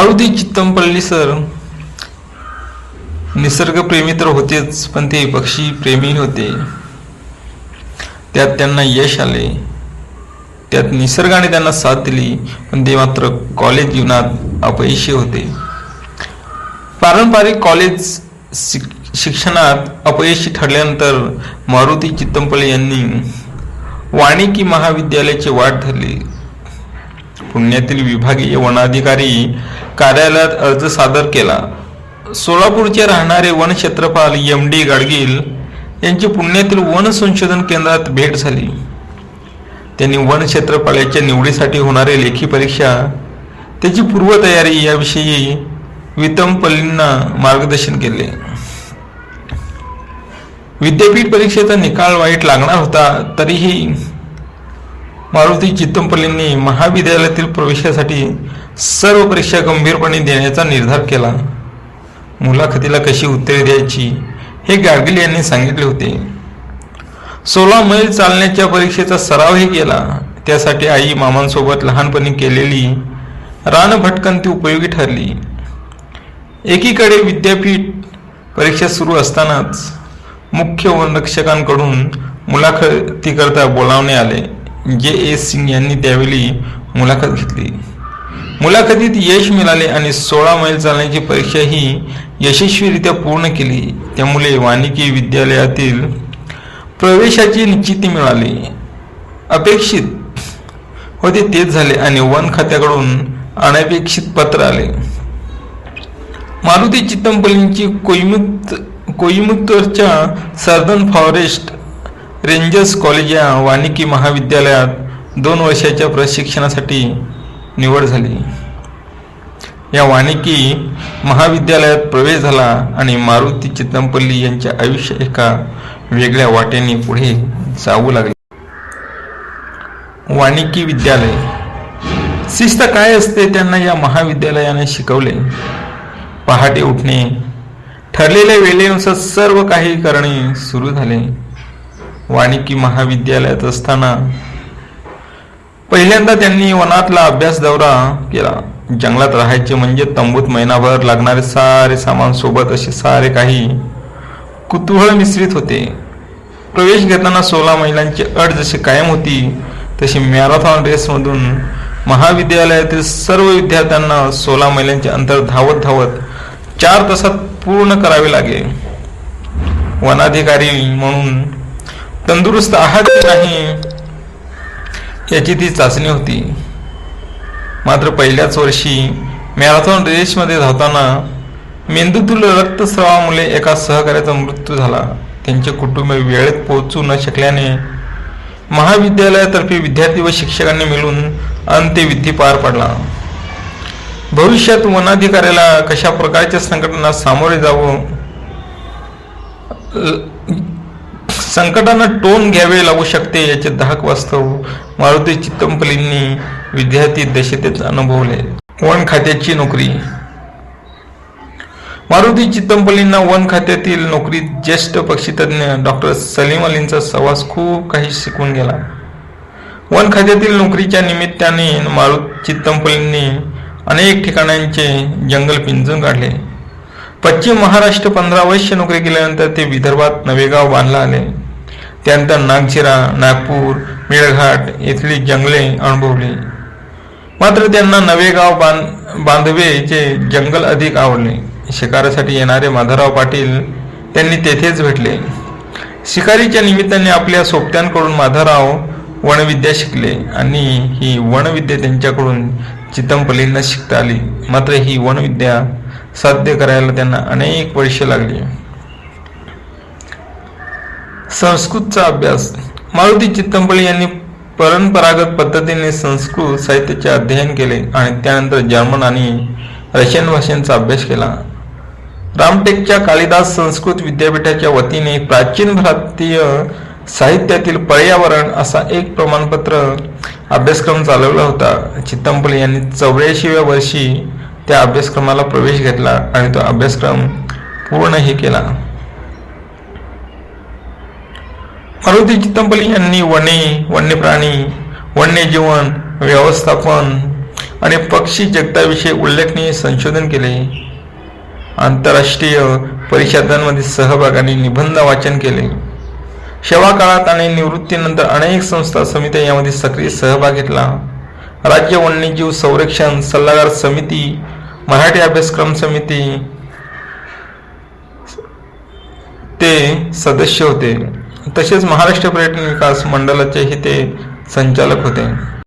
Maruti Chitampalli sir निसर्गप्रेमी तर होतेच पण ते पक्षी प्रेमी होते. त्यात त्यांना यश आले. त्यात निसर्गाने त्यांना साथ दिली पण ते मात्र कॉलेज जीवनात अपयशी होते. पारंपरिक कॉलेज शिक- शिक्षणात अपयशी ठरल्यानंतर मारुती चित्तमपल्ली यांनी वाणिकी महाविद्यालयाची वाट धरली. पुण्यातील विभागीय वनाधिकारी कार्यालयात अर्ज सादर केला. सोलापूरचे राहणारे वन क्षेत्रपाल एम डी गाडगील यांची पुण्यातील वन संशोधन केंद्रात भेट झाली. त्यांनी वन क्षेत्रपालाच्या निवडीसाठी होणारी लेखी परीक्षा त्याची पूर्वतयारी याविषयी वितमपल्लींना मार्गदर्शन केले. विद्यापीठ परीक्षेचा निकाल वाईट लागणार होता तरीही मारुती चित्तमपल्लींनी महाविद्यालयातील प्रवेशासाठी सर्व परीक्षा गंभीरपणे देण्याचा निर्धार केला. मुलाखतीला कशी उत्तरे द्यायची हे गाडगिल यांनी सांगितले होते. सोळा मैल चालण्याच्या परीक्षेचा सरावही केला. त्यासाठी आई मामांसोबत लहानपणी केलेली रानभटकंती उपयोगी ठरली. एकीकडे विद्यापीठ परीक्षा सुरू असतानाच मुख्य वनरक्षकांकडून मुलाखतीकरता बोलावणे आले. जे एस सिंग यांनी त्यावेळी मुलाखत घेतली. मुलाखतीत यश मिळाले आणि सोळा मैल चालण्याची परीक्षा ही यशस्वीरित्या पूर्ण केली. त्यामुळे वानिकी विद्यालयातील प्रवेशाची निश्चिती मिळाली. अपेक्षित होते तेच झाले आणि वन खात्याकडून अनपेक्षित पत्र आले. मारुती चित्तमपल्लींची कोईमुक्त कोईमुक्तूरच्या सर्दन फॉरेस्ट रेंजर्स कॉलेज या वानिकी महाविद्यालयात दोन वर्षाच्या प्रशिक्षणासाठी निवड झाली. या वानिकी महाविद्यालयात प्रवेश झाला आणि मारुती चितमपल्ली यांचे आयुष्य एका वेगळ्या वाटेने पुढे जाऊ लागले. वानिकी विद्यालय. शिस्त काय असते त्यांना या महाविद्यालयाने शिकवले? पहाटे उठणे. ठरलेल्या वेळेनुसार सर्व काही करणे सुरू झाले. वानिकी महाविद्यालयात असताना पहिल्यांदा त्यांनी वनातला अभ्यास दौरा केला. जंगलात राहायचे म्हणजे तंबूत महिनाभर लागणारे सारे सामान सोबत असे सारे काही कुतूहळ मिश्रित होते. प्रवेश घेताना सोळा महिलांची अट जशी कायम होती तशी मॅरेथॉन रेसमधून महाविद्यालयातील सर्व विद्यार्थ्यांना सोळा महिलांचे अंतर धावत धावत चार तासात पूर्ण करावे लागे. वनाधिकारी म्हणून तंदुरुस्त आहात की नाही याची ती चाचणी होती. मात्र पहिल्याच वर्षी मॅरेथॉन रेसमध्ये धावताना मेंदूतील रक्तस्रावामुळे एका सहकार्याचा मृत्यू झाला. त्यांचे कुटुंब वेळेत पोहोचू न शकल्याने महाविद्यालयातर्फे विद्यार्थी व शिक्षकांनी मिळून अंत्यविधी पार पडला. भविष्यात वनाधिकाऱ्याला कशा प्रकारच्या संघटना सामोरे जावं संकटांना टोन घ्यावे लागू शकते याचे धाक वास्तव मारुती चित्तंपलींनी विद्यार्थी दशेतच अनुभवले. वन खात्याची नोकरी. मारुती चित्तमपल्लींना वन खात्यातील नोकरीत ज्येष्ठ पक्षीतज्ञ डॉक्टर सलीम अलींचा सहवास खूप काही शिकून गेला. वन खात्यातील नोकरीच्या निमित्ताने मारुती चित्तमपल्लींनी अनेक ठिकाणांचे जंगल पिंजून काढले. पश्चिम महाराष्ट्र पंधरा वर्ष नोकरी केल्यानंतर ते विदर्भात नवेगाव बांधला आले. त्यानंतर नागझिरा नागपूर मेळघाट येथली जंगले अनुभवली. मात्र त्यांना नवेगाव बांध बांधवेचे जंगल अधिक आवडले. शिकारासाठी येणारे माधवराव पाटील त्यांनी तेथेच भेटले. शिकारीच्या निमित्ताने आपल्या सोबत्यांकडून माधवराव वनविद्या शिकले आणि ही वनविद्या त्यांच्याकडून चितंपलींना शिकता आली. मात्र ही वनविद्या साध्य करायला त्यांना अनेक वर्षे लागली. संस्कृतचा अभ्यास. मारुती चित्तंपल्ली यांनी परंपरागत पद्धतीने संस्कृत साहित्याचे अध्ययन केले आणि त्यानंतर जर्मन आणि रशियन भाषांचा अभ्यास केला. रामटेकच्या कालिदास संस्कृत विद्यापीठाच्या वतीने प्राचीन भारतीय साहित्यातील पर्यावरण असा एक प्रमाणपत्र अभ्यासक्रम चालवला होता. चित्तंपल्ली यांनी चौऱ्याऐंशीव्या वर्षी त्या अभ्यासक्रमाला प्रवेश घेतला आणि तो अभ्यासक्रम पूर्णही केला. मारुती चित्तंपल्ली यांनी वने वन्य प्राणी वन्यजीवन व्यवस्थापन आणि पक्षी जगताविषयी उल्लेखनीय संशोधन केले. आंतरराष्ट्रीय परिषदांमध्ये सहभागाने निबंध वाचन केले. सेवा काळात आणि निवृत्तीनंतर अनेक संस्था समित्या यामध्ये सक्रिय सहभाग घेतला. राज्य वन्यजीव संरक्षण सल्लागार समिती मराठी अभ्यासक्रम समिती ते सदस्य होते. तसेच महाराष्ट्र पर्यटन विकास मंडळाचेही ते संचालक होते.